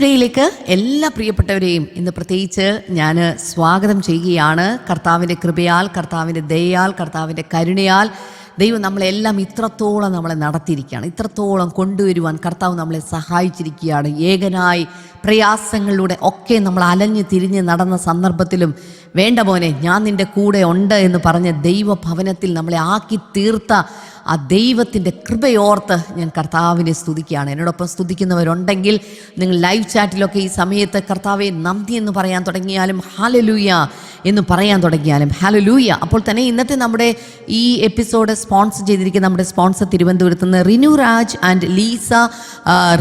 ടുഡേയിലേക്ക് എല്ലാ പ്രിയപ്പെട്ടവരെയും ഇന്ന് പ്രത്യേകിച്ച് ഞാൻ സ്വാഗതം ചെയ്യുകയാണ്. കർത്താവിന്റെ കൃപയാൽ കർത്താവിന്റെ ദയയാൽ കർത്താവിന്റെ കരുണയാൽ ദൈവം നമ്മളെല്ലാം ഇത്രത്തോളം നമ്മളെ നടത്തിയിരിക്കുകയാണ്. ഇത്രത്തോളം കൊണ്ടുവരുവാൻ കർത്താവ് നമ്മളെ സഹായിച്ചിരിക്കുകയാണ്. ഏകനായി പ്രയാസങ്ങളിലൂടെ ഒക്കെ നമ്മൾ അലഞ്ഞ് തിരിഞ്ഞ് നടന്ന സന്ദർഭത്തിലും വേണ്ട മോനെ ഞാൻ നിന്റെ കൂടെ ഉണ്ട് എന്ന് പറഞ്ഞ ദൈവഭവനത്തിൽ നമ്മളെ ആക്കി തീർത്ത ആ ദൈവത്തിന്റെ കൃപയോർത്ത് ഞാൻ കർത്താവിനെ സ്തുതിക്കുകയാണ്. എന്നോടൊപ്പം സ്തുതിക്കുന്നവരുണ്ടെങ്കിൽ നിങ്ങൾ ലൈവ് ചാറ്റിലൊക്കെ ഈ സമയത്ത് കർത്താവെ നന്ദി എന്ന് പറയാൻ തുടങ്ങിയാലും ഹാലലൂയ എന്ന് പറയാൻ തുടങ്ങിയാലും ഹാലലൂയ. അപ്പോൾ തന്നെ ഇന്നത്തെ നമ്മുടെ ഈ എപ്പിസോഡ് സ്പോൺസർ ചെയ്തിരിക്കുന്ന നമ്മുടെ സ്പോൺസർ തിരുവനന്തപുരത്ത് നിന്ന് റിനു രാജ് ആൻഡ് ലീസ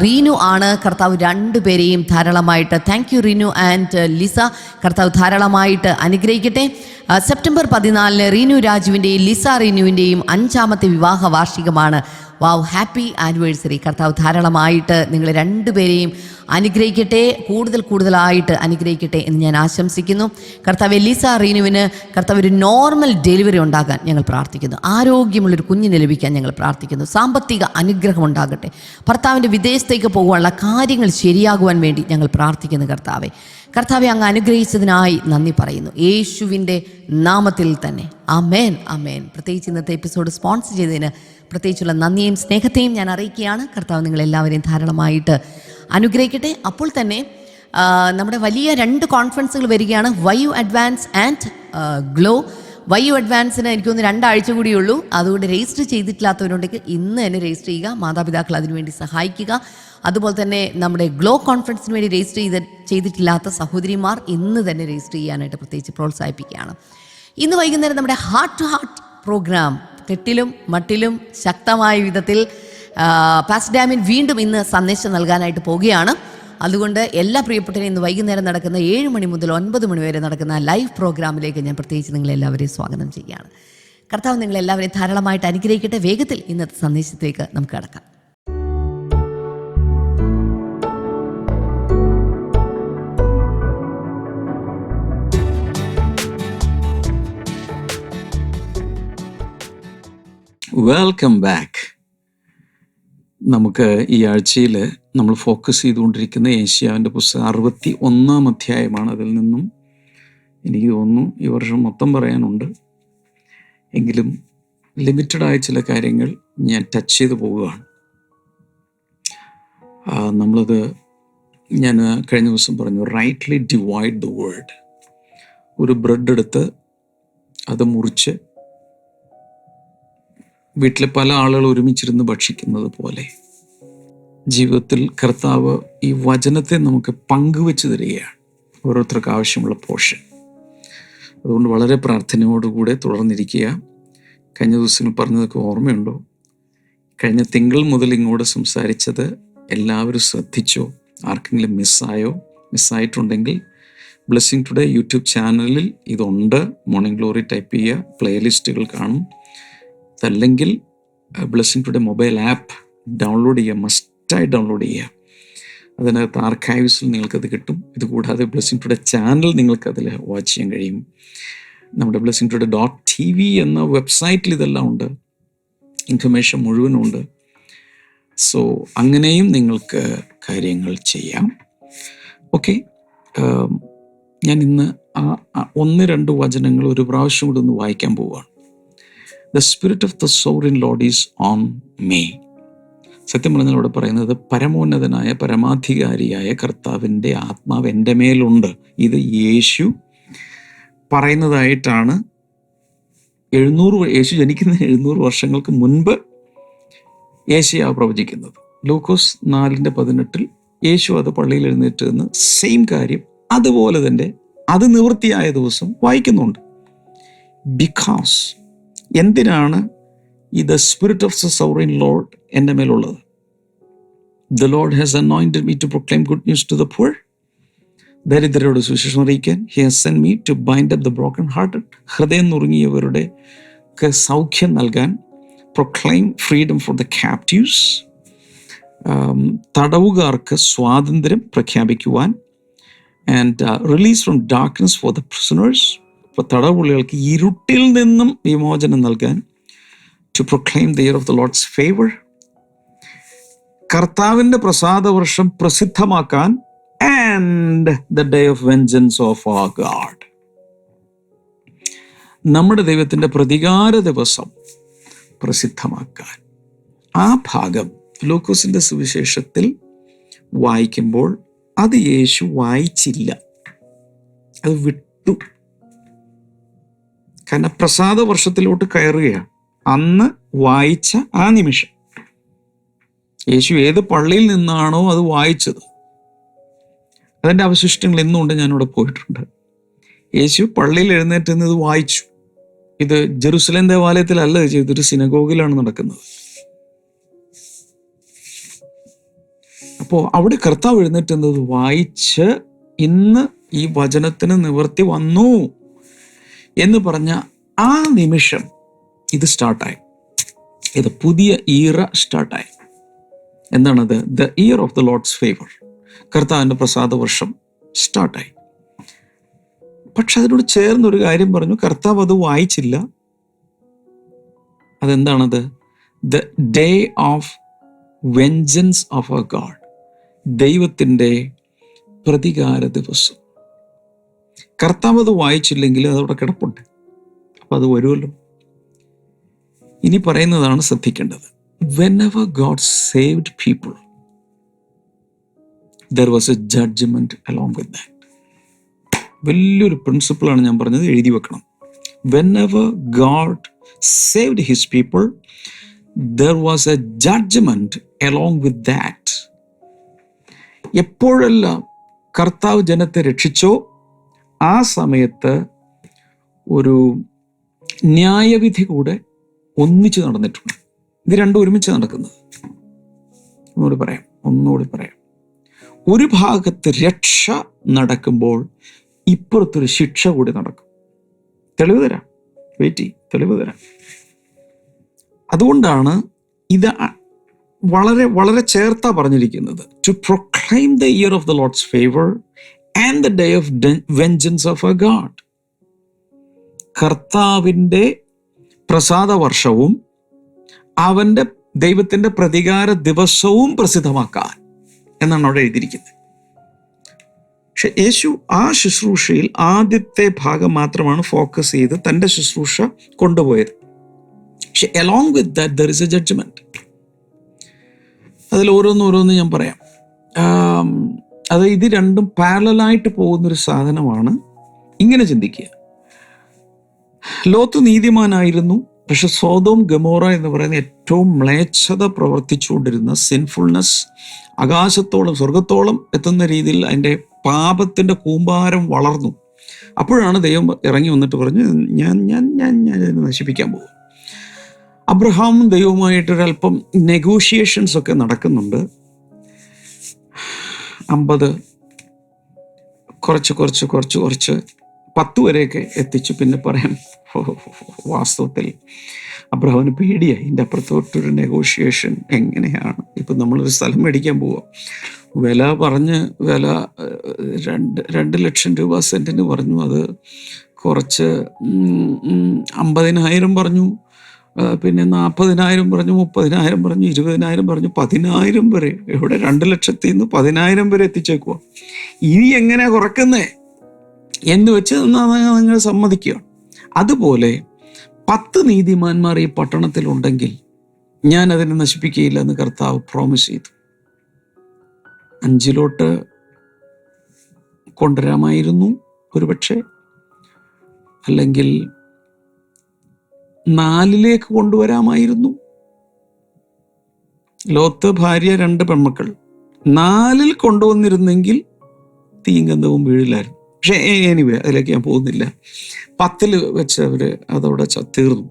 റീനു ആണ്. കർത്താവ് രണ്ടുപേരെയും ധാരാളമായിട്ട് thank you Rinu and Lisa. കർത്താവ് ധാരാളമായിട്ട് അനുഗ്രഹിക്കട്ടെ. സെപ്റ്റംബർ പതിനാലിന് റീനു രാജുവിന്റെയും ലിസ റീനുവിന്റെയും അഞ്ചാമത്തെ വിവാഹ വാർഷികമാണ് വാവ് ഹാപ്പി ആനിവേഴ്സറി. കർത്താവ് ധാരാളമായിട്ട് നിങ്ങൾ രണ്ടുപേരെയും അനുഗ്രഹിക്കട്ടെ കൂടുതൽ കൂടുതലായിട്ട് അനുഗ്രഹിക്കട്ടെ എന്ന് ഞാൻ ആശംസിക്കുന്നു. കർത്താവ് എലീസ റീനുവിന് കർത്താവ് ഒരു നോർമൽ ഡെലിവറി ഉണ്ടാകാൻ ഞങ്ങൾ പ്രാർത്ഥിക്കുന്നു. ആരോഗ്യമുള്ളൊരു കുഞ്ഞിനെ ലഭിക്കാൻ ഞങ്ങൾ പ്രാർത്ഥിക്കുന്നു. സാമ്പത്തിക അനുഗ്രഹം ഉണ്ടാകട്ടെ. ഭർത്താവിന്റെ വിദേശത്തേക്ക് പോകാനുള്ള കാര്യങ്ങൾ ശരിയാകുവാൻ വേണ്ടി ഞങ്ങൾ പ്രാർത്ഥിക്കുന്നു കർത്താവെ. കർത്താവെ അങ്ങ് അനുഗ്രഹിച്ചതിനായി നന്ദി പറയുന്നു. യേശുവിന്റെ നാമത്തിൽ തന്നെ. അമേൻ അമേൻ പ്രത്യേകിച്ച് ഇന്നത്തെ എപ്പിസോഡ് സ്പോൺസർ ചെയ്തതിന് പ്രത്യേകിച്ചുള്ള നന്ദിയും സ്നേഹത്തെയും ഞാൻ അറിയിക്കുകയാണ്. കർത്താവ് നിങ്ങളെല്ലാവരെയും ധാരാളമായിട്ട് അനുഗ്രഹിക്കട്ടെ. അപ്പോൾ തന്നെ നമ്മുടെ വലിയ രണ്ട് കോൺഫറൻസുകൾ വരികയാണ്. Vayu advance and glow. Vayu അഡ്വാൻസിന് എനിക്കൊന്ന് രണ്ടാഴ്ച കൂടിയുള്ളൂ അതുകൊണ്ട് രജിസ്റ്റർ ചെയ്തിട്ടില്ലാത്തവരുണ്ടെങ്കിൽ ഇന്ന് തന്നെ രജിസ്റ്റർ ചെയ്യുക. മാതാപിതാക്കൾ അതിനുവേണ്ടി സഹായിക്കുക. അതുപോലെ തന്നെ നമ്മുടെ ഗ്ലോ കോൺഫറൻസിന് വേണ്ടി രജിസ്റ്റർ ചെയ്ത് ചെയ്തിട്ടില്ലാത്ത സഹോദരിമാർ ഇന്ന് തന്നെ രജിസ്റ്റർ ചെയ്യാനായിട്ട് പ്രത്യേകിച്ച് പ്രോത്സാഹിപ്പിക്കുകയാണ്. ഇന്ന് വൈകുന്നേരം നമ്മുടെ ഹാർട്ട് ടു ഹാർട്ട് പ്രോഗ്രാം കെട്ടിലും മട്ടിലും ശക്തമായ വിധത്തിൽ പാസ്ഡാമിൻ പാസ് ഡാമിൻ വീണ്ടും ഇന്ന് സന്ദേശം നൽകാനായിട്ട് പോവുകയാണ്. അതുകൊണ്ട് എല്ലാ പ്രിയപ്പെട്ടവരും ഇന്ന് വൈകുന്നേരം നടക്കുന്ന ഏഴ് മണി മുതൽ ഒൻപത് മണി വരെ നടക്കുന്ന ലൈവ് പ്രോഗ്രാമിലേക്ക് ഞാൻ പ്രത്യേകിച്ച് നിങ്ങളെല്ലാവരെയും സ്വാഗതം ചെയ്യുകയാണ്. കർത്താവ് നിങ്ങളെല്ലാവരെയും ധാരാളമായിട്ട് അനുഗ്രഹിക്കട്ടെ. വേഗത്തിൽ ഇന്നത്തെ സന്ദേശത്തിലേക്ക് നമുക്ക് കടക്കാം. വെൽക്കം ബാക്ക് നമുക്ക് ഈ ആഴ്ചയിൽ നമ്മൾ ഫോക്കസ് ചെയ്തുകൊണ്ടിരിക്കുന്ന ഏഷ്യാവിന്റെ പുസ്തകം അറുപത്തി ഒന്നാം അധ്യായമാണ് അതിൽ നിന്നും എനിക്ക് തോന്നുന്നു ഈ വർഷം മൊത്തം പറയാനുണ്ട്. എങ്കിലും ലിമിറ്റഡ് ആയ ചില കാര്യങ്ങൾ ഞാൻ ടച്ച് ചെയ്ത് പോവുകയാണ്. നമ്മളത് ഞാൻ കഴിഞ്ഞ ദിവസം പറഞ്ഞു റൈറ്റ്ലി ഡിവൈഡ് ദ വേൾഡ് ഒരു ബ്രെഡ് എടുത്ത് അത് മുറിച്ച് വീട്ടിലെ പല ആളുകൾ ഒരുമിച്ചിരുന്ന് ഭക്ഷിക്കുന്നത് പോലെ ജീവിതത്തിൽ കർത്താവ് ഈ വചനത്തെ നമുക്ക് പങ്കുവെച്ച് തരികയാണ്. ഓരോരുത്തർക്ക് ആവശ്യമുള്ള പോഷൻ അതുകൊണ്ട് വളരെ പ്രാർത്ഥനയോടുകൂടെ തുടർന്നിരിക്കുക. കഴിഞ്ഞ ദിവസങ്ങൾ പറഞ്ഞതൊക്കെ ഓർമ്മയുണ്ടോ? കഴിഞ്ഞ തിങ്കൾ മുതൽ ഇങ്ങോട്ട് സംസാരിച്ചത് എല്ലാവരും ശ്രദ്ധിച്ചോ? ആർക്കെങ്കിലും മിസ്സായോ? മിസ്സായിട്ടുണ്ടെങ്കിൽ ബ്ലെസ്സിങ് ടുഡേ യൂട്യൂബ് ചാനലിൽ ഇതുണ്ട്. മോർണിംഗ് ഗ്ലോറി ടൈപ്പ് ചെയ്യുക. പ്ലേലിസ്റ്റുകൾ കാണും. അതല്ലെങ്കിൽ blessing today mobile app download ചെയ്യുക മസ്റ്റായി ഡൗൺലോഡ് ചെയ്യുക. അതിനകത്ത് ആർക്കൈവ്സിൽ നിങ്ങൾക്കത് കിട്ടും. ഇതുകൂടാതെ ബ്ലെസ്സിങ് ടുഡേ ചാനൽ നിങ്ങൾക്കതിൽ വാച്ച് ചെയ്യാൻ കഴിയും. നമ്മുടെ blessing today dot T V എന്ന വെബ്സൈറ്റിൽ ഇതെല്ലാം ഉണ്ട്. ഇൻഫർമേഷൻ മുഴുവനും ഉണ്ട്. സോ അങ്ങനെയും നിങ്ങൾക്ക് കാര്യങ്ങൾ ചെയ്യാം. ഓക്കെ ഞാൻ ഇന്ന് ആ ഒന്ന് രണ്ട് വചനങ്ങൾ ഒരു പ്രാവശ്യം കൂടെ ഒന്ന് വായിക്കാൻ പോവുകയാണ് the spirit of the sovereign Lord is on me സത്യം പറഞ്ഞാൽ ഇവിടെ പറയുന്നത് പരമോന്നതനായ പരമാധികാരിയായ കർത്താവിന്റെ ആത്മാവ് എന്റെ മേലുണ്ട്. ഇത് യേശു പറയുന്നതായിട്ടാണ് എഴുന്നൂറ് യേശു ജനിക്കുന്ന എഴുന്നൂറ് വർഷങ്ങൾക്ക് മുൻപ് യേശയാവ് പ്രവചിക്കുന്നത്. ലൂക്കോസ് നാലിന്റെ പതിനെട്ടിൽ യേശു അത് പള്ളിയിൽ എഴുന്നേറ്റ് നിന്ന് സെയിം കാര്യം അതുപോലെ തന്നെ അത് നിവൃത്തിയായ ദിവസം വായിക്കുന്നുണ്ട്. ബിക്കോസ് എന്തിനാണ് ഈ the spirit of the sovereign Lord എന്റെ മേലുള്ളത്? The Lord has anointed me to proclaim good news to the poor ദരിദ്രരോട് സുവിശേഷം അറിയിക്കാൻ he has sent me to bind up the broken hearted ഹൃദയം നുറുങ്ങിയവരുടെ സൗഖ്യം നൽകാൻ proclaim freedom for the captives തടവുകാർക്ക് സ്വാതന്ത്ര്യം പ്രഖ്യാപിക്കുവാൻ. And release from darkness for the prisoners ഇപ്പോൾ തടവുള്ളികൾക്ക് ഇരുട്ടിൽ നിന്നും വിമോചനം നൽകാൻ to proclaim the year of the Lord's favour കർത്താവിന്റെ പ്രസാദവർഷം പ്രസിദ്ധമാക്കാൻ and the day of vengeance of our God നമ്മുടെ ദൈവത്തിന്റെ പ്രതികാര ദിവസം പ്രസിദ്ധമാക്കാൻ. ആ ഭാഗം ലൂക്കോസിന്റെ സുവിശേഷത്തിൽ വായിക്കുമ്പോൾ അത് യേശു വായിച്ചില്ല. അത് വിട്ടു. കാരണം പ്രസാദ വർഷത്തിലോട്ട് കയറുകയാണ്. അന്ന് വായിച്ച ആ നിമിഷം. യേശു ഏത് പള്ളിയിൽ നിന്നാണോ അത് വായിച്ചത്. അതിന്റെ അവശിഷ്ടങ്ങൾ എന്നുകൊണ്ട് ഞാനിവിടെ പോയിട്ടുണ്ട്. യേശു പള്ളിയിൽ എഴുന്നേറ്റ് നിന്ന് ഇത് വായിച്ചു. ഇത് ജെറുസലേം ദേവാലയത്തിലല്ല ചെയ്തൊരു സിനഗോഗിലാണ് നടക്കുന്നത്. അപ്പോൾ അവിടെ കർത്താവ് എഴുന്നേറ്റ് വായിച്ച് ഇന്ന് ഈ വചനത്തിന് നിവർത്തി വന്നു. എന്ന് പറഞ്ഞ ആ നിമിഷം ഇത് സ്റ്റാർട്ടായി. ഇത് പുതിയ ഈറ സ്റ്റാർട്ടായി. എന്താണത്? The year of the Lord's favour കർത്താവിന്റെ പ്രസാദ വർഷം സ്റ്റാർട്ടായി. പക്ഷെ അതിനോട് ചേർന്നൊരു കാര്യം പറഞ്ഞു കർത്താവ് അത് വായിച്ചില്ല. അതെന്താണത്? The day of vengeance of a God ദൈവത്തിന്റെ പ്രതികാര ദിവസം. കർത്താവ് അത് വായിച്ചില്ലെങ്കിൽ അതവിടെ കിടപ്പുണ്ട്. അപ്പം അത് വരുമല്ലോ. ഇനി പറയുന്നതാണ് ശ്രദ്ധിക്കേണ്ടത്. Whenever God saved people there was a judgement along with that വലിയൊരു പ്രിൻസിപ്പിളാണ് ഞാൻ പറഞ്ഞത് എഴുതി വെക്കണം. Whenever God saved his people there was a judgement along with that എപ്പോഴെല്ലാം കർത്താവ് ജനത്തെ രക്ഷിച്ചോ ആ സമയത്ത് ഒരു ന്യായവിധി കൂടെ ഒന്നിച്ച് നടന്നിട്ടുണ്ട്. ഇത് രണ്ടും ഒരുമിച്ച് നടക്കുന്നത്. ഒന്നുകൂടി പറയാം. ഒന്നുകൂടി പറയാം. ഒരു ഭാഗത്ത് രക്ഷ നടക്കുമ്പോൾ ഇപ്പുറത്തൊരു ശിക്ഷ കൂടി നടക്കും. തെളിവ് തരാം. വെയിറ്റ് ചെയ്യും. തെളിവ് തരാം. അതുകൊണ്ടാണ് ഇത് വളരെ വളരെ ചേർത്താ പറഞ്ഞിരിക്കുന്നത്. To proclaim the year of the Lord's favour and the day of vengeance of a God കർത്താവിന്റെ പ്രസാദ വർഷവും അവന്റെ ദൈവത്തിന്റെ പ്രതികാര ദിവസവും പ്രസിദ്ധമാക്കാൻ എന്നാണ് അവിടെ എഴുതിയിരിക്കുന്നത്. പക്ഷെ യേശു ആ ശുശ്രൂഷയിൽ ആദ്യത്തെ ഭാഗം മാത്രമാണ് ഫോക്കസ് ചെയ്ത് തന്റെ ശുശ്രൂഷ കൊണ്ടുപോയത്. പക്ഷെ along with that there is a judgement അതിൽ ഓരോന്നോരോന്ന് ഓരോന്ന് ഞാൻ പറയാം. അത് ഇത് രണ്ടും പാരലായിട്ട് പോകുന്നൊരു സാധനമാണ്. ഇങ്ങനെ ചിന്തിക്കുക. ലോത്ത് നീതിമാനായിരുന്നു പക്ഷെ സ്വതവും ഗമോറ എന്ന് പറയുന്ന ഏറ്റവും മ്ലേച്ഛത പ്രവർത്തിച്ചുകൊണ്ടിരുന്ന സിൻഫുൾനെസ് ആകാശത്തോളം സ്വർഗത്തോളം എത്തുന്ന രീതിയിൽ അതിന്റെ പാപത്തിന്റെ കൂമ്പാരം വളർന്നു. അപ്പോഴാണ് ദൈവം ഇറങ്ങി വന്നിട്ട് പറഞ്ഞു ഞാൻ ഞാൻ ഞാൻ ഞാൻ നശിപ്പിക്കാൻ പോകും. അബ്രഹാമും ദൈവവുമായിട്ടൊരല്പം നെഗോഷിയേഷൻസ് ഒക്കെ നടക്കുന്നുണ്ട്. അമ്പത് കുറച്ച് കുറച്ച് കുറച്ച് കുറച്ച് പത്ത് വരെയൊക്കെ എത്തിച്ചു. പിന്നെ പറയാം വാസ്തവത്തിൽ അബ്രഹാമിന് പേടിയായി. എന്റെ അപ്പുറത്തോട്ടൊരു നെഗോഷിയേഷൻ എങ്ങനെയാണ്? ഇപ്പം നമ്മളൊരു സ്ഥലം മേടിക്കാൻ പോവുക വില പറഞ്ഞ് വില രണ്ട് രണ്ട് ലക്ഷം രൂപ സെന്റിന് പറഞ്ഞു. അത് കുറച്ച് അമ്പതിനായിരം പറഞ്ഞു. പിന്നെ നാൽപ്പതിനായിരം പറഞ്ഞു മുപ്പതിനായിരം പറഞ്ഞു ഇരുപതിനായിരം പറഞ്ഞു പതിനായിരം വരെ. ഇവിടെ രണ്ട് ലക്ഷത്തിൽ നിന്ന് പതിനായിരം വരെ എത്തിച്ചേക്കുക ഇനി എങ്ങനെ കുറക്കുന്നേ? എന്ന് വെച്ച് നിങ്ങൾ സമ്മതിക്കുക. അതുപോലെ പത്ത് നീതിമാന്മാർ ഈ പട്ടണത്തിലുണ്ടെങ്കിൽ ഞാൻ അതിനെ നശിപ്പിക്കുകയില്ല എന്ന് കർത്താവ് പ്രോമിസ് ചെയ്തു. അഞ്ചിലോട്ട് കൊണ്ടുവരാമായിരുന്നു ഒരുപക്ഷെ. അല്ലെങ്കിൽ നാലിലേക്ക് കൊണ്ടുവരാമായിരുന്നു. ലോത്ത് ഭാര്യ രണ്ട് പെൺമക്കൾ. നാലിൽ കൊണ്ടുവന്നിരുന്നെങ്കിൽ തീങ്കന്ധവും വീഴില്ലായിരുന്നു പക്ഷേ എനിവേ അതിലേക്ക് ഞാൻ പോകുന്നില്ല. പത്തിൽ വെച്ച് അവർ അതവിടെ തീർന്നു.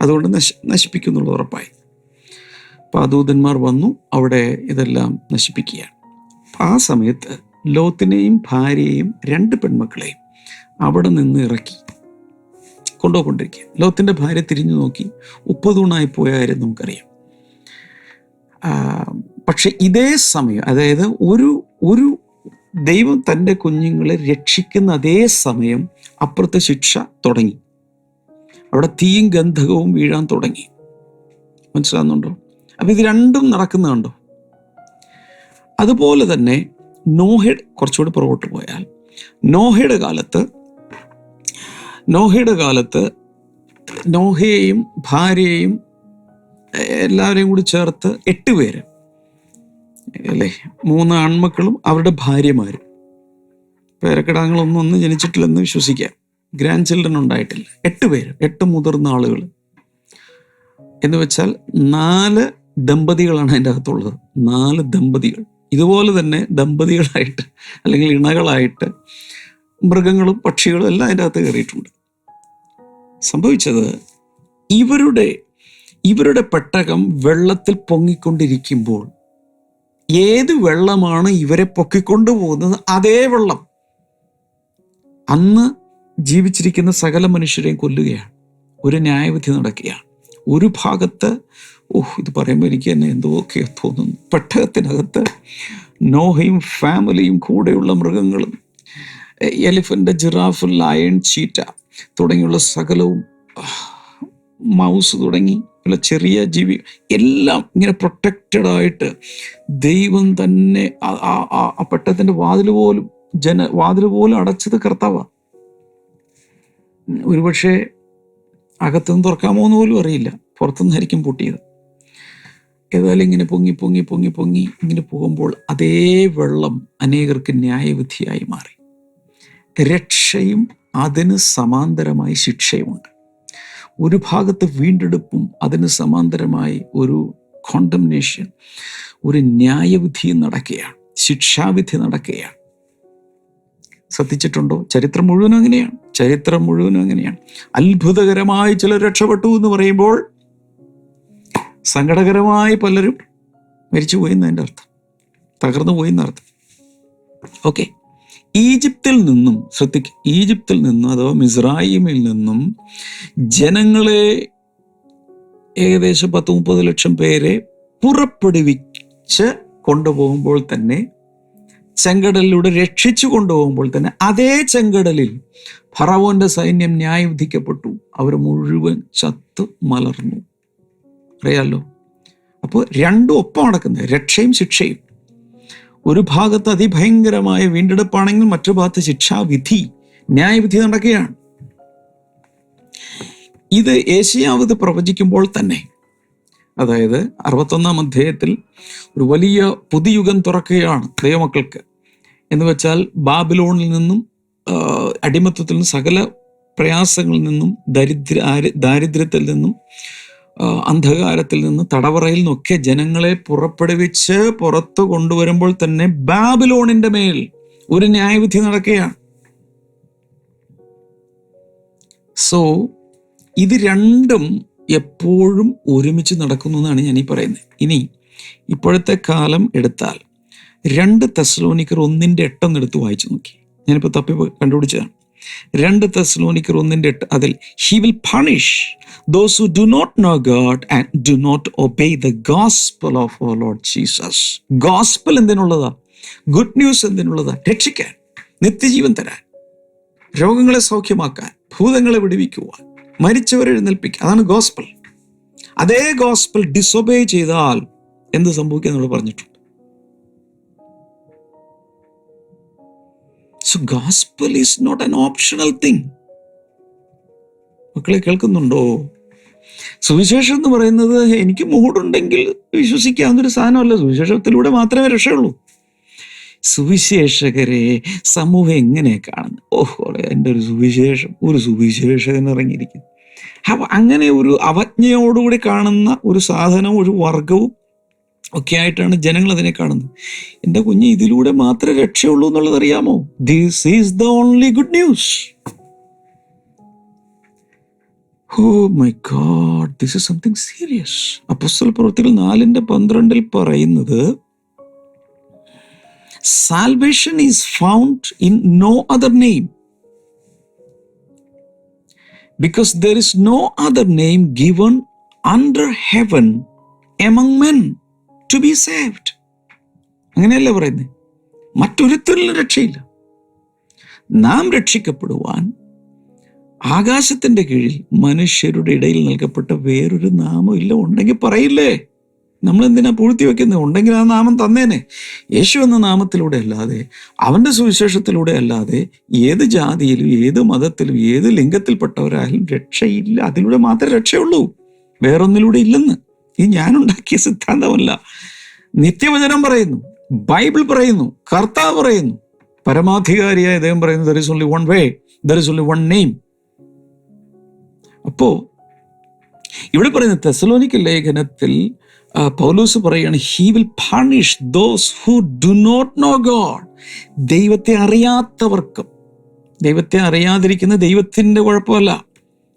അതുകൊണ്ട് നശ നശിപ്പിക്കുന്നുള്ളത് ഉറപ്പായി. ആ വന്നു അവിടെ ഇതെല്ലാം നശിപ്പിക്കുകയാണ്. ആ സമയത്ത് ലോത്തിനെയും ഭാര്യയെയും രണ്ട് പെൺമക്കളെയും അവിടെ നിന്ന് ഇറക്കി. കൊണ്ടുപോയിക്കൊണ്ടിരിക്കുക ലോത്തിന്റെ ഭാര്യ തിരിഞ്ഞു നോക്കി ഉപ്പതൂണായി പോയ കാര്യം നമുക്കറിയാം പക്ഷെ ഇതേ സമയം അതായത് ഒരു ഒരു ദൈവം തന്റെ കുഞ്ഞുങ്ങളെ രക്ഷിക്കുന്ന അതേ സമയം അപ്പുറത്തെ ശിക്ഷ തുടങ്ങി. അവിടെ തീയും ഗന്ധകവും വീഴാൻ തുടങ്ങി. മനസ്സിലാകുന്നുണ്ടോ അപ്പം ഇത് രണ്ടും നടക്കുന്നുണ്ടോ അതുപോലെ തന്നെ നോഹയുടെ കുറച്ചുകൂടി പുറകോട്ട് പോയാൽ നോഹയുടെ കാലത്ത് നോഹയുടെ കാലത്ത് നോഹയെയും ഭാര്യയെയും എല്ലാവരെയും കൂടി ചേർത്ത് എട്ട് പേര്. അല്ലേ? മൂന്ന് ആൺമക്കളും അവരുടെ ഭാര്യമാരും. പേരക്കിടാങ്ങളൊന്നും ഒന്നും ജനിച്ചിട്ടില്ലെന്ന് വിശ്വസിക്കാം. ഗ്രാൻഡ് ചിൽഡ്രൻ ഉണ്ടായിട്ടില്ല. എട്ട് പേര് എട്ട് മുതിർന്ന ആളുകൾ എന്ന് വെച്ചാൽ നാല് ദമ്പതികളാണ് അതിന്റെ അകത്തുള്ളത്. നാല് ദമ്പതികൾ. ഇതുപോലെ തന്നെ ദമ്പതികളായിട്ട് അല്ലെങ്കിൽ ഇണകളായിട്ട് മൃഗങ്ങളും പക്ഷികളും എല്ലാം അതിന്റെ അകത്ത് കയറിയിട്ടുണ്ട്. സംഭവിച്ചത്? ഇവരുടെ ഇവരുടെ പെട്ടകം വെള്ളത്തിൽ പൊങ്ങിക്കൊണ്ടിരിക്കുമ്പോൾ ഏത് വെള്ളമാണ് ഇവരെ പൊക്കിക്കൊണ്ടു പോകുന്നത് അതേ വെള്ളം. അന്ന് ജീവിച്ചിരിക്കുന്ന സകല മനുഷ്യരെയും കൊല്ലുകയാണ്. ഒരു ന്യായവിധി നടക്കുകയാണ്. ഒരു ഭാഗത്ത് ഓഹ് ഇത് പറയുമ്പോൾ എനിക്ക് തന്നെ എന്തൊക്കെയോ തോന്നുന്നു. പെട്ടകത്തിനകത്ത് നോഹയും ഫാമിലിയും കൂടെയുള്ള മൃഗങ്ങളും എലിഫന്റ് ജിറാഫ് ലയൺ ചീറ്റ തുടങ്ങിയുള്ള സകലവും മൗസ് തുടങ്ങി ഉള്ള ചെറിയ ജീവി എല്ലാം ഇങ്ങനെ പ്രൊട്ടക്റ്റഡ് ആയിട്ട് ദൈവം തന്നെ ആ- പെട്ടത്തിന്റെ വാതിൽ പോലും ജന വാതിൽ പോലും അടച്ചത് കർത്താവ. ഒരുപക്ഷെ അകത്തുനിന്ന് തുറക്കാമോ എന്ന് പോലും അറിയില്ല. പുറത്തുനിന്നായിരിക്കും പൊട്ടിയത്. ഏതായാലും ഇങ്ങനെ പൊങ്ങി പൊങ്ങി പൊങ്ങി പൊങ്ങി ഇങ്ങനെ പോകുമ്പോൾ അതേ വെള്ളം അനേകർക്ക് ന്യായവിധിയായി മാറി. രക്ഷയും അതിന് സമാന്തരമായി ശിക്ഷയുമുണ്ട്. ഒരു ഭാഗത്ത് വീണ്ടെടുപ്പും അതിന് സമാന്തരമായി ഒരു കോണ്ടംനേഷൻ ഒരു ന്യായവിധി നടക്കുകയാണ് ശിക്ഷാവിധി നടക്കുകയാണ്. ശ്രദ്ധിച്ചിട്ടുണ്ടോ? ചരിത്രം മുഴുവനും അങ്ങനെയാണ് ചരിത്രം മുഴുവനും അങ്ങനെയാണ്. അത്ഭുതകരമായി ചിലർ രക്ഷപ്പെട്ടു എന്ന് പറയുമ്പോൾ സങ്കടകരമായി പലരും മരിച്ചുപോയി എന്നതിന്റെ അർത്ഥം തകർന്നു പോയി എന്നർത്ഥം. ഓക്കെ. ഈജിപ്തിൽ നിന്നും ശ്രദ്ധിക്കുക ഈജിപ്തിൽ നിന്നും അഥവാ മിസ്രൈമിൽ നിന്നും ജനങ്ങളെ ഏകദേശം പത്ത് മുപ്പത് ലക്ഷം പേരെ പുറപ്പെടുവിച്ച് കൊണ്ടുപോകുമ്പോൾ തന്നെ ചെങ്കടലിലൂടെ രക്ഷിച്ചു കൊണ്ടുപോകുമ്പോൾ തന്നെ അതേ ചെങ്കടലിൽ ഫറവോന്റെ സൈന്യം ന്യായവിധിക്കപ്പെട്ടു. അവർ മുഴുവൻ ചത്ത് മലർന്നു. അറിയാലോ? അപ്പോൾ രണ്ടും ഒപ്പം നടക്കുന്നത് രക്ഷയും ശിക്ഷയും. ഒരു ഭാഗത്ത് അതിഭയങ്കരമായ വീണ്ടെടുപ്പാണെങ്കിൽ മറ്റു ഭാഗത്ത് ശിക്ഷാവിധി ന്യായവിധി നടക്കുകയാണ്. ഇത് ഏഷ്യാവത് പ്രവചിക്കുമ്പോൾ തന്നെ അതായത് അറുപത്തൊന്നാം അധ്യായത്തിൽ ഒരു വലിയ പുതുയുഗം തുറക്കുകയാണ് ദൈവമക്കൾക്ക്. എന്ന് വെച്ചാൽ ബാബിലോണിൽ നിന്നും അടിമത്തത്തിൽ നിന്നും സകല പ്രയാസങ്ങളിൽ നിന്നും ദരിദ്ര ദാരിദ്ര്യത്തിൽ നിന്നും അന്ധകാരത്തിൽ നിന്ന് തടവറയിൽ നിന്നൊക്കെ ജനങ്ങളെ പുറപ്പെടുവിച്ച് പുറത്തു കൊണ്ടുവരുമ്പോൾ തന്നെ ബാബിലോണിന്റെ മേൽ ഒരു ന്യായവിധി നടക്കുകയാണ്. സോ ഇത് രണ്ടും എപ്പോഴും ഒരുമിച്ച് നടക്കുന്നു എന്നാണ് ഞാൻ ഈ പറയുന്നത്. ഇനി ഇപ്പോഴത്തെ കാലം എടുത്താൽ രണ്ട് തെസ്ലോനിക്കർ ഒന്നിന്റെ എട്ടെന്ന് എടുത്ത് വായിച്ചു നോക്കി. ഞാനിപ്പോൾ തപ്പി കണ്ടുപിടിച്ചതാണ്. രണ്ട് തെസ്ലോനിക്കർ ഒന്നിന്റെ എട്ട് അതിൽ he will punish those who do not know God and do not obey the gospel of our Lord Jesus gospel എന്തിനുള്ളതാ? Good news എന്തിനുള്ളതാ? രക്ഷിക്കാൻ നിത്യജീവൻ തരാൻ രോഗങ്ങളെ സൗഖ്യമാക്കാൻ ഭൂതങ്ങളെ വിടുവിക്കുവാൻ മരിച്ചവരെ എഴുന്നേൽപ്പിക്കുക അതാണ് ഗോസ്പൽ അതേ ഗോസ്പൽ ഡിസൊബേ ചെയ്താൽ എന്ത് സംഭവിക്കുക നമ്മൾ പറഞ്ഞിട്ടുണ്ട്. So gospel is not an optional thing മക്കളെ കേൾക്കുന്നുണ്ടോ? സുവിശേഷം എന്ന് പറയുന്നത് എനിക്ക് മൂടുണ്ടെങ്കിൽ വിശ്വസിക്കാവുന്നൊരു സാധനമല്ല. സുവിശേഷത്തിലൂടെ മാത്രമേ രക്ഷയുള്ളൂ. സുവിശേഷകരെ സമൂഹം എങ്ങനെ കാണുന്നു? ഓഹോ എന്റെ ഒരു സുവിശേഷം. ഒരു സുവിശേഷകൻ ഇറങ്ങിയിരിക്കുന്നു. അപ്പൊ അങ്ങനെ ഒരു അവജ്ഞയോടുകൂടി കാണുന്ന ഒരു സാധനവും ഒരു വർഗവും ഒക്കെ ആയിട്ടാണ് ജനങ്ങൾ അതിനെ കാണുന്നത്. എന്റെ കുഞ്ഞ് ഇതിലൂടെ മാത്രമേ രക്ഷയുള്ളൂ എന്നുള്ളത് അറിയാമോ? This is the only good news oh my God this is something serious apostle പ്രവൃത്തികൾ നാലിന്റെ പന്ത്രണ്ടിൽ പറയുന്നത് salvation is found in no other name. Because there is no other name given under heaven among men. To be saved. അങ്ങനെയല്ലേ പറയുന്നത് മറ്റൊരുത്തരിലും രക്ഷയില്ല. നാം രക്ഷിക്കപ്പെടുവാൻ ആകാശത്തിന്റെ കീഴിൽ മനുഷ്യരുടെ ഇടയിൽ നൽകപ്പെട്ട വേറൊരു നാമം ഇല്ല. ഉണ്ടെങ്കിൽ പറയില്ലേ? നമ്മൾ എന്തിനാ പൂഴ്ത്തി വെക്കുന്നത് ഉണ്ടെങ്കിൽ ആ നാമം തന്നേനെ. യേശു എന്ന നാമത്തിലൂടെ അല്ലാതെ അവന്റെ സുവിശേഷത്തിലൂടെ അല്ലാതെ ഏത് ജാതിയിലും ഏത് മതത്തിലും ഏത് ലിംഗത്തിൽപ്പെട്ടവരായാലും രക്ഷയില്ല. അതിലൂടെ മാത്രമേ രക്ഷയുള്ളൂ. വേറൊന്നിലൂടെ ഇല്ലെന്ന്. ഇത് ഞാനുണ്ടാക്കിയ സിദ്ധാന്തമല്ല. നിത്യവചനം പറയുന്നു ബൈബിൾ പറയുന്നു കർത്താവ് പറയുന്നു. പരമാധികാരിയായ ദൈവം പറയുന്നു there is only one way there is only one name അപ്പോ ഇവിടെ പറയുന്ന തെസലോനിക്ക ലേഖനത്തിൽ പൗലൂസ് പറയുകയാണ് he will punish those who do not know God ദൈവത്തെ അറിയാത്തവർക്കും ദൈവത്തെ അറിയാതിരിക്കുന്ന ദൈവത്തിന്റെ കുഴപ്പമല്ല.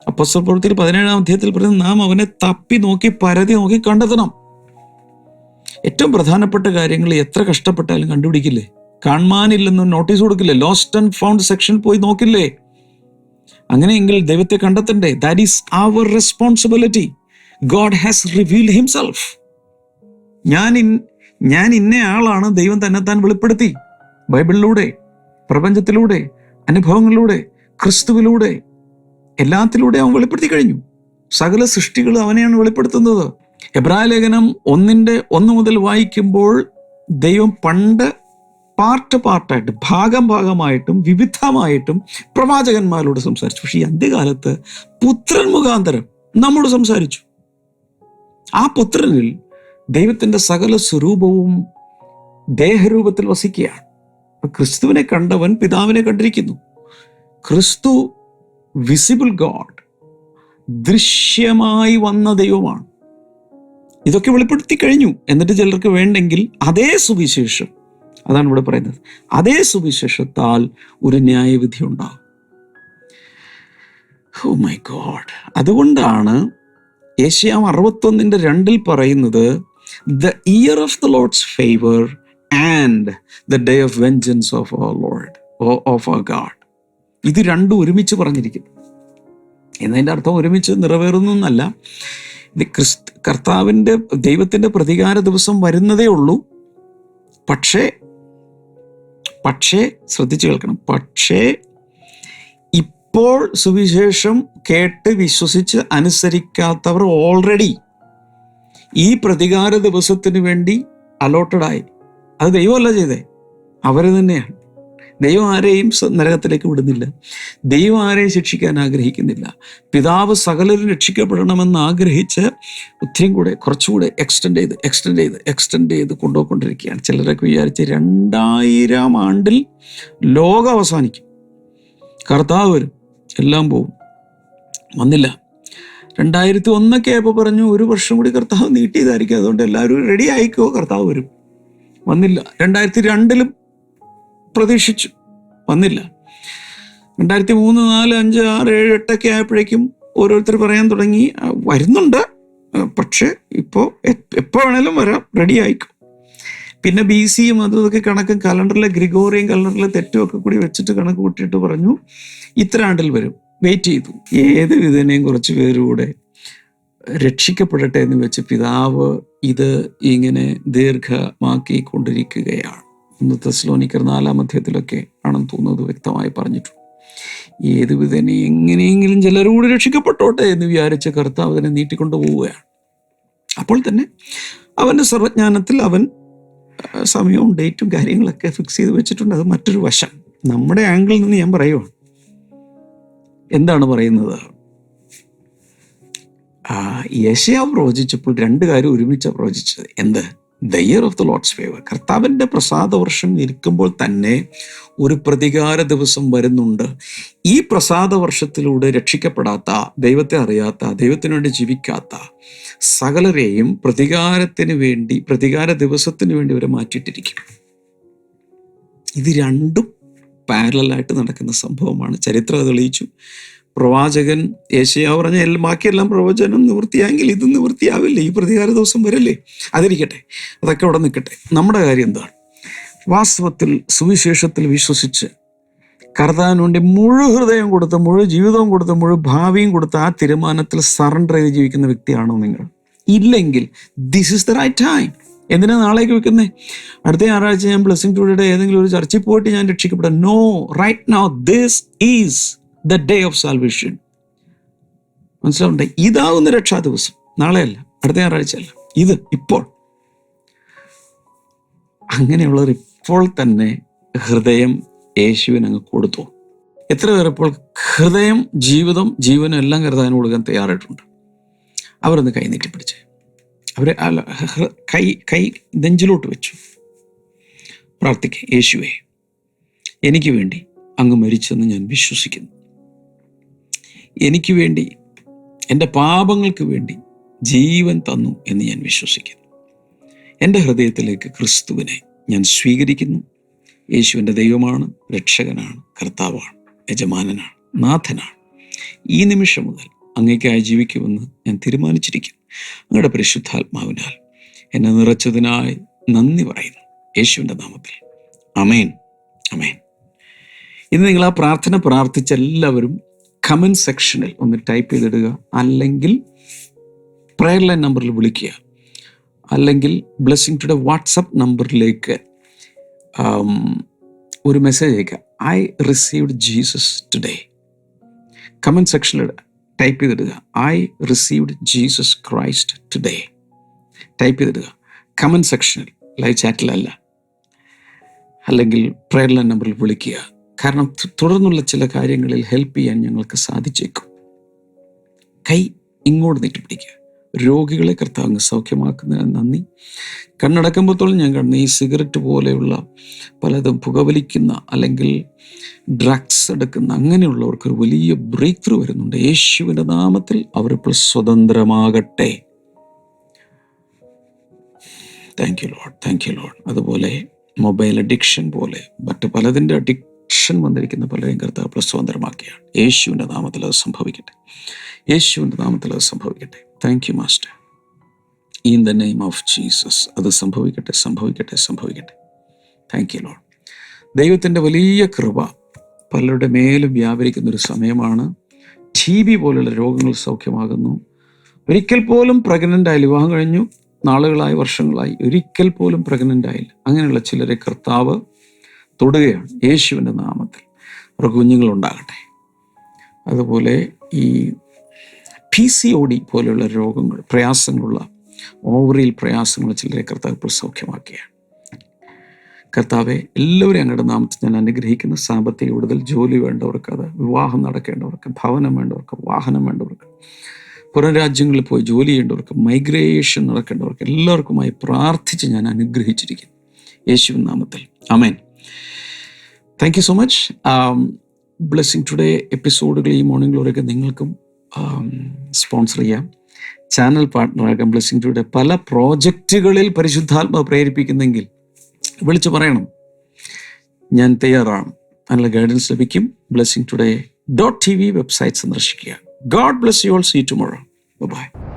അപ്പസ്വൽ പ്രവൃത്തിയിൽ പതിനേഴാം അധ്യായത്തിൽ പറയുന്നത് നാം അവനെ തപ്പി നോക്കി പരതി നോക്കി കണ്ടെത്തണം. ഏറ്റവും പ്രധാനപ്പെട്ട കാര്യങ്ങൾ എത്ര കഷ്ടപ്പെട്ടാലും കണ്ടുപിടിക്കില്ലേ? കാണാനില്ലെന്ന് നോട്ടീസ് കൊടുക്കില്ലേ? ലോസ്റ്റ് ആൻഡ് ഫൗണ്ട് സെക്ഷൻ പോയി നോക്കില്ലേ? അങ്ങനെയെങ്കിൽ ദൈവത്തെ കണ്ടെത്തണ്ടേ? That is our responsibility God has revealed himself ഞാൻ ഞാൻ ഇന്ന ആളാണ് ദൈവം തന്നെത്താൻ വെളിപ്പെടുത്തി. ബൈബിളിലൂടെ പ്രപഞ്ചത്തിലൂടെ അനുഭവങ്ങളിലൂടെ ക്രിസ്തുവിലൂടെ എല്ലാത്തിലൂടെ അവൻ വെളിപ്പെടുത്തി കഴിഞ്ഞു. സകല സൃഷ്ടികൾ അവനെയാണ് വെളിപ്പെടുത്തുന്നത്. എബ്രായ ലേഖനം ഒന്നിന്റെ ഒന്ന് മുതൽ വായിക്കുമ്പോൾ ദൈവം പണ്ട് പാർട്ട് പാർട്ടായിട്ട് ഭാഗം ഭാഗമായിട്ടും വിവിധമായിട്ടും പ്രവാചകന്മാരോട് സംസാരിച്ചു. പക്ഷേ ഈ അന്ത്യകാലത്ത് പുത്രൻ മുഖാന്തരം നമ്മോട് സംസാരിച്ചു. ആ പുത്രനിൽ ദൈവത്തിന്റെ സകല സ്വരൂപവും ദേഹരൂപത്തിൽ വസിക്കുകയാണ്. ക്രിസ്തുവിനെ കണ്ടവൻ പിതാവിനെ കണ്ടിരിക്കുന്നു. ക്രിസ്തു വിസിബിൾ ഗോഡ് ദൃശ്യമായി വന്ന ദൈവമാണ്. ഇതൊക്കെ വെളിപ്പെടുത്തി കഴിഞ്ഞു. എന്നിട്ട് ചിലർക്ക് വേണ്ടെങ്കിൽ അതേ സുവിശേഷം. അതാണ് ഇവിടെ പറയുന്നത്. അതേ സുവിശേഷത്താൽ ഒരു ന്യായവിധി ഉണ്ടാകും. ഓ മൈ ഗോഡ് അതുകൊണ്ടാണ് ഏഷ്യാം അറുപത്തൊന്നിന്റെ രണ്ടിൽ പറയുന്നത് the year of the Lord's favour and the day of vengeance of our Lord of our God ഇത് രണ്ടും ഒരുമിച്ച് പറഞ്ഞിരിക്കും. എന്നതിന്റെ അർത്ഥം ഒരുമിച്ച് നിറവേറുന്നു എന്നല്ല. ഇത് ക്രിസ്തു കർത്താവിന്റെ ദൈവത്തിന്റെ പ്രതികാര ദിവസം വരുന്നതേ ഉള്ളൂ. പക്ഷേ പക്ഷേ ശ്രദ്ധിച്ചു കേൾക്കണം. പക്ഷേ ഇപ്പോൾ സുവിശേഷം കേട്ട് വിശ്വസിച്ച് അനുസരിക്കാത്തവർ ഓൾറെഡി ഈ പ്രതികാര ദിവസത്തിന് വേണ്ടി അലോട്ടഡായി അത് ദൈവമല്ല ചെയ്തേ. അവർ തന്നെയാണ്. ദൈവം ആരെയും നരകത്തിലേക്ക് വിടുന്നില്ല. ദൈവം ആരെയും ശിക്ഷിക്കാൻ ആഗ്രഹിക്കുന്നില്ല. പിതാവ് സകലരും രക്ഷിക്കപ്പെടണമെന്ന് ആഗ്രഹിച്ച് ഒത്തിരിയും കൂടെ കുറച്ചുകൂടെ എക്സ്റ്റെൻഡ് ചെയ്ത് എക്സ്റ്റെൻഡ് ചെയ്ത് എക്സ്റ്റെൻഡ് ചെയ്ത് കൊണ്ടുപോയിക്കൊണ്ടിരിക്കുകയാണ്. ചിലരൊക്കെ വിചാരിച്ച് രണ്ടായിരം ആണ്ടിൽ ലോകം അവസാനിക്കും. കർത്താവ് വരും. എല്ലാം പോവും. വന്നില്ല. രണ്ടായിരത്തി ഒന്നൊക്കെ ആയപ്പോൾ പറഞ്ഞു ഒരു വർഷം കൂടി കർത്താവ് നീട്ടിയതായിരിക്കും. അതുകൊണ്ട് എല്ലാവരും റെഡി ആയിക്കോ കർത്താവ് വരും. വന്നില്ല. രണ്ടായിരത്തി രണ്ടിലും പ്രതീക്ഷിച്ചു. വന്നില്ല. രണ്ടായിരത്തി മൂന്ന് നാല് അഞ്ച് ആറ് ഏഴ് എട്ടൊക്കെ ആയപ്പോഴേക്കും ഓരോരുത്തർ പറയാൻ തുടങ്ങി. വരുന്നുണ്ട്. പക്ഷേ ഇപ്പോൾ എപ്പോൾ വേണേലും വരാം. റെഡി ആയിക്കും. പിന്നെ ബി സിയും അതും ഇതൊക്കെ കണക്കും കലണ്ടറിലെ ഗ്രിഗോറിയൻ കലണ്ടറിലെ തെറ്റും ഒക്കെ കൂടി വെച്ചിട്ട് കണക്ക് കൂട്ടിയിട്ട് പറഞ്ഞു ഇത്ര ആണ്ടിൽ വരും. വെയിറ്റ് ചെയ്തു. ഏത് വിധേനയും കുറച്ച് പേരൂടെ രക്ഷിക്കപ്പെടട്ടെ എന്ന് വെച്ച് പിതാവ് ഇത് ഇങ്ങനെ ദീർഘമാക്കി കൊണ്ടിരിക്കുകയാണ് ഒന്ന് തെസ്ലോനിക്കർ നാലാം അധ്യായത്തിലൊക്കെ ആണെന്ന് തോന്നുന്നത് വ്യക്തമായി പറഞ്ഞിട്ടുണ്ട്. ഏത് വിധേനെ എങ്ങനെയെങ്കിലും ചിലരോട് രക്ഷിക്കപ്പെട്ടോട്ടെ എന്ന് വിചാരിച്ച കർത്താവ് അതിനെ നീട്ടിക്കൊണ്ടു പോവുകയാണ്. അപ്പോൾ തന്നെ അവന്റെ സർവജ്ഞാനത്തിൽ അവൻ സമയവും ഡേറ്റും കാര്യങ്ങളൊക്കെ ഫിക്സ് ചെയ്ത് വെച്ചിട്ടുണ്ട്. അത് മറ്റൊരു വശം. നമ്മുടെ ആംഗിളിൽ നിന്ന് ഞാൻ പറയുവാണ്. എന്താണ് പറയുന്നത്? ആ, യെശയ്യാ പ്രവചിച്ചപ്പോൾ രണ്ട് കാര്യം ഒരുമിച്ചാണ് പ്രവചിച്ചത്. എന്ത്? The year of the Lord's favour കർത്താവിന്റെ പ്രസാദ വർഷം ഇരിക്കുമ്പോൾ തന്നെ ഒരു പ്രതികാര ദിവസം വരുന്നുണ്ട്. ഈ പ്രസാദ വർഷത്തിലൂടെ രക്ഷിക്കപ്പെടാത്ത ദൈവത്തെ അറിയാത്ത ദൈവത്തിനു വേണ്ടി ജീവിക്കാത്ത സകലരെയും പ്രതികാരത്തിന് വേണ്ടി പ്രതികാര ദിവസത്തിന് വേണ്ടി അവരെ മാറ്റിയിട്ടിരിക്കും. ഇത് രണ്ടും പാരലായിട്ട് നടക്കുന്ന സംഭവമാണ്. ചരിത്രം തെളിയിച്ചു. പ്രവാചകൻ യേശയാവ് പറഞ്ഞ എല്ലാം ബാക്കിയെല്ലാം പ്രവചനം നിവൃത്തിയായെങ്കിൽ ഇത് നിവൃത്തിയാവില്ല? ഈ പ്രതികാര ദിവസം വരല്ലേ? അതിരിക്കട്ടെ അതൊക്കെ അവിടെ നിൽക്കട്ടെ. നമ്മുടെ കാര്യം എന്താണ്? വാസ്തവത്തിൽ സുവിശേഷത്തിൽ വിശ്വസിച്ച് കർത്താവിന് വേണ്ടി മുഴു ഹൃദയം കൊടുത്ത് മുഴു ജീവിതവും കൊടുത്ത് മുഴു ഭാവിയും കൊടുത്ത് ആ തീരുമാനത്തിൽ സറണ്ടർ ചെയ്ത് ജീവിക്കുന്ന വ്യക്തിയാണോ നിങ്ങൾ? ഇല്ലെങ്കിൽ this is the right time എന്തിനാ നാളേക്ക് വെക്കുന്നേ? അടുത്ത ഞായറാഴ്ച ഞാൻ ബ്ലെസ്സിംഗ് ടുഡേയുടെ ഏതെങ്കിലും ഒരു ചർച്ചയിൽ പോയിട്ട് ഞാൻ രക്ഷിക്കപ്പെടാം. No right now this is the day of salvation മനസ്സിലാവുണ്ടേ ഇതാവുന്ന രക്ഷാ ദിവസം. നാളെയല്ല. അടുത്ത ഞായറാഴ്ച അല്ല. ഇത് ഇപ്പോൾ. അങ്ങനെയുള്ളവർ ഇപ്പോൾ തന്നെ ഹൃദയം യേശുവിന് അങ്ങ് കൊടുത്തു. എത്ര പേർ ഇപ്പോൾ ഹൃദയം ജീവിതം ജീവനും എല്ലാം കരുതാൻ കൊടുക്കാൻ തയ്യാറായിട്ടുണ്ട്. അവരൊന്ന് കൈ നീട്ടിപ്പിടിച്ച് അവരെ കൈ കൈ നെഞ്ചിലോട്ട് വെച്ചു. പ്രാർത്ഥിക്കുക യേശുവേ എനിക്ക് വേണ്ടി അങ്ങ് മരിച്ചെന്ന് ഞാൻ വിശ്വസിക്കുന്നു. എനിക്ക് വേണ്ടി എന്റെ പാപങ്ങൾക്ക് വേണ്ടി ജീവൻ തന്നു എന്ന് ഞാൻ വിശ്വസിക്കുന്നു. എന്റെ ഹൃദയത്തിലേക്ക് ക്രിസ്തുവിനെ ഞാൻ സ്വീകരിക്കുന്നു. യേശു എന്റെ ദൈവമാണ് രക്ഷകനാണ് കർത്താവാണ് യജമാനനാണ് നാഥനാണ്. ഈ നിമിഷം മുതൽ അങ്ങേക്കായി ജീവിക്കുമെന്ന് ഞാൻ തീരുമാനിച്ചിരിക്കുന്നു. അങ്ങയുടെ പരിശുദ്ധാത്മാവിനാൽ എന്നെ നിറച്ചതിനായി നന്ദി പറയുന്നു. യേശുവിന്റെ നാമത്തിൽ. അമേൻ അമേൻ ഇന്ന് നിങ്ങൾ ആ പ്രാർത്ഥന പ്രാർത്ഥിച്ച എല്ലാവരും കമന്റ് സെക്ഷനിൽ ഒന്ന് ടൈപ്പ് ചെയ്തിടുക. അല്ലെങ്കിൽ പ്രയർ ലൈൻ നമ്പറിൽ വിളിക്കുക. അല്ലെങ്കിൽ ബ്ലെസ്സിങ് ടുഡേ വാട്സപ്പ് നമ്പറിലേക്ക് ഒരു മെസ്സേജ് അയക്കുക. I received Jesus today comment സെക്ഷനിൽ type ചെയ്തിടുക. I received Jesus Christ today type ചെയ്തിടുക. Comment സെക്ഷനിൽ ലൈവ് ചാറ്റിലല്ല അല്ലെങ്കിൽ പ്രയർ ലൈൻ നമ്പറിൽ വിളിക്കുക. കാരണം തുടർന്നുള്ള ചില കാര്യങ്ങളിൽ ഹെൽപ്പ് ചെയ്യാൻ ഞങ്ങൾക്ക് സാധിച്ചേക്കും. കൈ ഇങ്ങോട്ട് നീട്ടി പിടിക്കുക രോഗികളെ കർത്താവ് സൗഖ്യമാക്കുന്നതിന് നന്ദി. കണ്ണടക്കുമ്പോഴത്തോളം ഞാൻ കണ്ടു ഈ സിഗരറ്റ് പോലെയുള്ള പലതും പുകവലിക്കുന്ന അല്ലെങ്കിൽ ഡ്രഗ്സ് എടുക്കുന്ന അങ്ങനെയുള്ളവർക്ക് ഒരു വലിയ ബ്രേക്ക് ത്രൂ വരുന്നുണ്ട്. യേശുവിന്റെ നാമത്തിൽ അവരിപ്പോൾ സ്വതന്ത്രമാകട്ടെ. Thank you Lord thank you Lord അതുപോലെ മൊബൈൽ അഡിക്ഷൻ പോലെ മറ്റ് പലതിന്റെ അഡിക്ഷൻ വന്നിരിക്കുന്ന പലരെയും കർത്താവ് സ്വതന്ത്രമാക്കിയാണ് യേശുവിന്റെ നാമത്തിൽ അത് സംഭവിക്കട്ടെ. യേശുവിന്റെ നാമത്തിൽ അത് സംഭവിക്കട്ടെ. Thank you master in the name of Jesus അത് സംഭവിക്കട്ടെ സംഭവിക്കട്ടെ സംഭവിക്കട്ടെ. താങ്ക് യു ലോഡ് ദൈവത്തിന്റെ വലിയ കൃപ പലരുടെ മേലും വ്യാപരിക്കുന്ന ഒരു സമയമാണ്. ടി ബി പോലുള്ള രോഗങ്ങൾ സൗഖ്യമാകുന്നു. ഒരിക്കൽ പോലും പ്രഗ്നന്റ് ആയി വിവാഹം കഴിഞ്ഞു. നാളുകളായി വർഷങ്ങളായി ഒരിക്കൽ പോലും പ്രഗ്നന്റ് ആയില്ല അങ്ങനെയുള്ള ചിലരെ കർത്താവ് തൊടുകയാണ് യേശുവിന്റെ നാമത്തിൽ. അവർക്ക് കുഞ്ഞുങ്ങളുണ്ടാകട്ടെ. അതുപോലെ ഈ പി സി ഒ ഡി പോലെയുള്ള രോഗങ്ങൾ പ്രയാസങ്ങളുള്ള ഓവറിയിൽ പ്രയാസങ്ങൾ ചിലരെ കർത്താവ് സൗഖ്യമാക്കുകയാണ് കർത്താവെ എല്ലാവരും അങ്ങയുടെ നാമത്തിൽ ഞാൻ അനുഗ്രഹിക്കുന്ന. സാമ്പത്തിക വിടുതൽ ജോലി വേണ്ടവർക്ക് അത് വിവാഹം നടക്കേണ്ടവർക്ക് ഭവനം വേണ്ടവർക്ക് വാഹനം വേണ്ടവർക്ക് പുറം രാജ്യങ്ങളിൽ പോയി ജോലി ചെയ്യേണ്ടവർക്ക് മൈഗ്രേഷൻ നടക്കേണ്ടവർക്ക് എല്ലാവർക്കുമായി പ്രാർത്ഥിച്ച് ഞാൻ അനുഗ്രഹിച്ചിരിക്കുന്നു. യേശുവിൻ നാമത്തിൽ. Amen thank you so much blessing today എപ്പിസോഡുകൾ ഈ മോർണിംഗ് ഗ്ലോറിയൊക്കെ നിങ്ങൾക്കും സ്പോൺസർ ചെയ്യാം. ചാനൽ പാർട്ട്ണറാകാം ബ്ലെസ്സിങ് ടുഡേ പല പ്രോജക്റ്റുകളിൽ പരിശുദ്ധാത്മാവ് പ്രേരിപ്പിക്കുന്നെങ്കിൽ വിളിച്ചു പറയണം. ഞാൻ തയ്യാറാണ്. അതിനുള്ള ഗൈഡൻസ് ലഭിക്കും. Blessing today dot T V website സന്ദർശിക്കുക. God bless you all see tomorrow bye